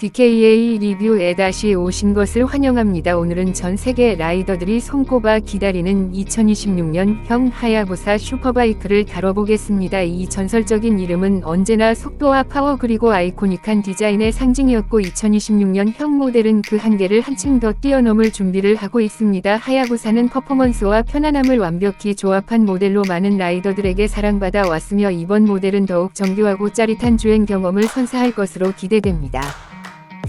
DKA 리뷰에 다시 오신 것을 환영합니다. 오늘은 전 세계 라이더들이 손꼽아 기다리는 2026년형 하야부사 슈퍼바이크를 다뤄보겠습니다. 이 전설적인 이름은 언제나 속도와 파워 그리고 아이코닉한 디자인의 상징이었고 2026년형 모델은 그 한계를 한층 더 뛰어넘을 준비를 하고 있습니다. 하야부사는 퍼포먼스와 편안함을 완벽히 조합한 모델로 많은 라이더들에게 사랑받아 왔으며 이번 모델은 더욱 정교하고 짜릿한 주행 경험을 선사할 것으로 기대됩니다.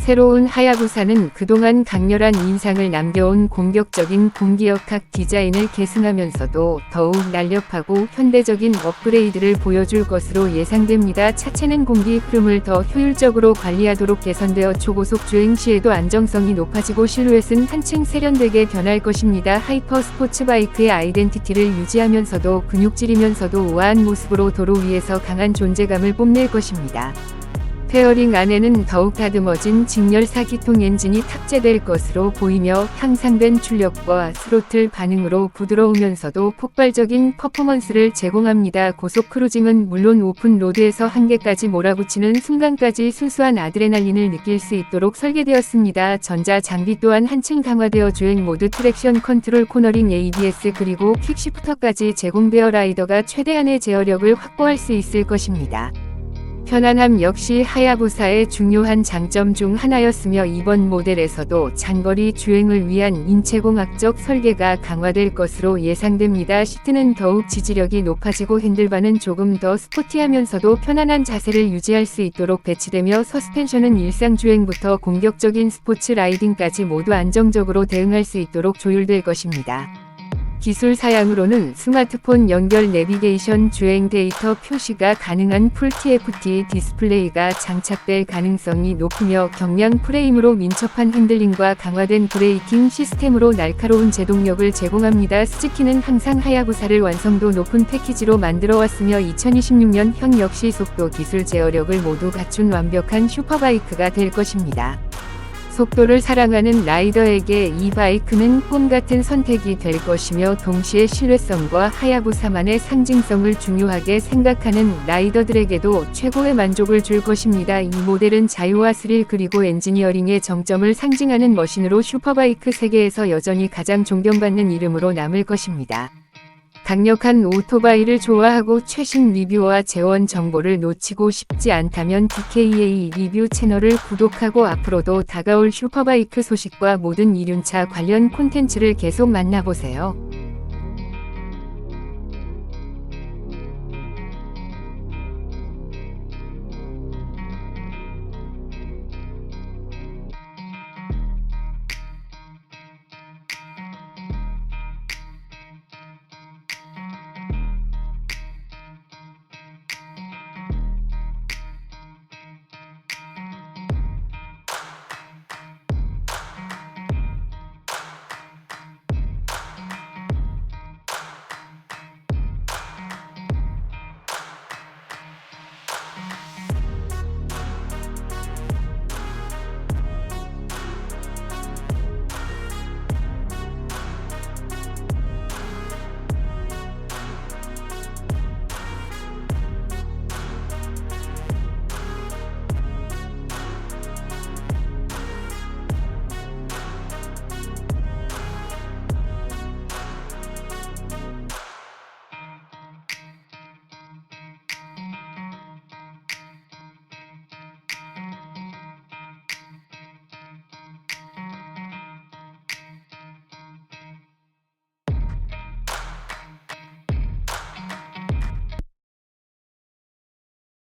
새로운 하야부사는 그동안 강렬한 인상을 남겨온 공격적인 공기역학 디자인을 계승하면서도 더욱 날렵하고 현대적인 업그레이드를 보여줄 것으로 예상됩니다. 차체는 공기 흐름을 더 효율적으로 관리하도록 개선되어 초고속 주행 시에도 안정성이 높아지고 실루엣은 한층 세련되게 변할 것입니다. 하이퍼 스포츠 바이크의 아이덴티티를 유지하면서도 근육질이면서도 우아한 모습으로 도로 위에서 강한 존재감을 뽐낼 것입니다. 페어링 안에는 더욱 다듬어진 직렬 4기통 엔진이 탑재될 것으로 보이며 향상된 출력과 스로틀 반응으로 부드러우면서도 폭발적인 퍼포먼스를 제공합니다. 고속 크루징은 물론 오픈 로드에서 한계까지 몰아붙이는 순간까지 순수한 아드레날린을 느낄 수 있도록 설계되었습니다. 전자 장비 또한 한층 강화되어 주행 모드 트랙션 컨트롤 코너링 ABS 그리고 퀵시프터까지 제공되어 라이더가 최대한의 제어력을 확보할 수 있을 것입니다. 편안함 역시 하야부사의 중요한 장점 중 하나였으며 이번 모델에서도 장거리 주행을 위한 인체공학적 설계가 강화될 것으로 예상됩니다. 시트는 더욱 지지력이 높아지고 핸들바는 조금 더 스포티하면서도 편안한 자세를 유지할 수 있도록 배치되며 서스펜션은 일상 주행부터 공격적인 스포츠 라이딩까지 모두 안정적으로 대응할 수 있도록 조율될 것입니다. 기술 사양으로는 스마트폰 연결 내비게이션 주행 데이터 표시가 가능한 풀 TFT 디스플레이가 장착될 가능성이 높으며 경량 프레임으로 민첩한 핸들링과 강화된 브레이킹 시스템으로 날카로운 제동력을 제공합니다. 스즈키는 항상 하야부사를 완성도 높은 패키지로 만들어 왔으며 2026년형 역시 속도 기술 제어력을 모두 갖춘 완벽한 슈퍼바이크가 될 것입니다. 속도를 사랑하는 라이더에게 이 바이크는 꿈 같은 선택이 될 것이며 동시에 신뢰성과 하야부사만의 상징성을 중요하게 생각하는 라이더들에게도 최고의 만족을 줄 것입니다. 이 모델은 자유와 스릴 그리고 엔지니어링의 정점을 상징하는 머신으로 슈퍼바이크 세계에서 여전히 가장 존경받는 이름으로 남을 것입니다. 강력한 오토바이를 좋아하고 최신 리뷰와 재원 정보를 놓치고 싶지 않다면 DKA 리뷰 채널을 구독하고 앞으로도 다가올 슈퍼바이크 소식과 모든 이륜차 관련 콘텐츠를 계속 만나보세요.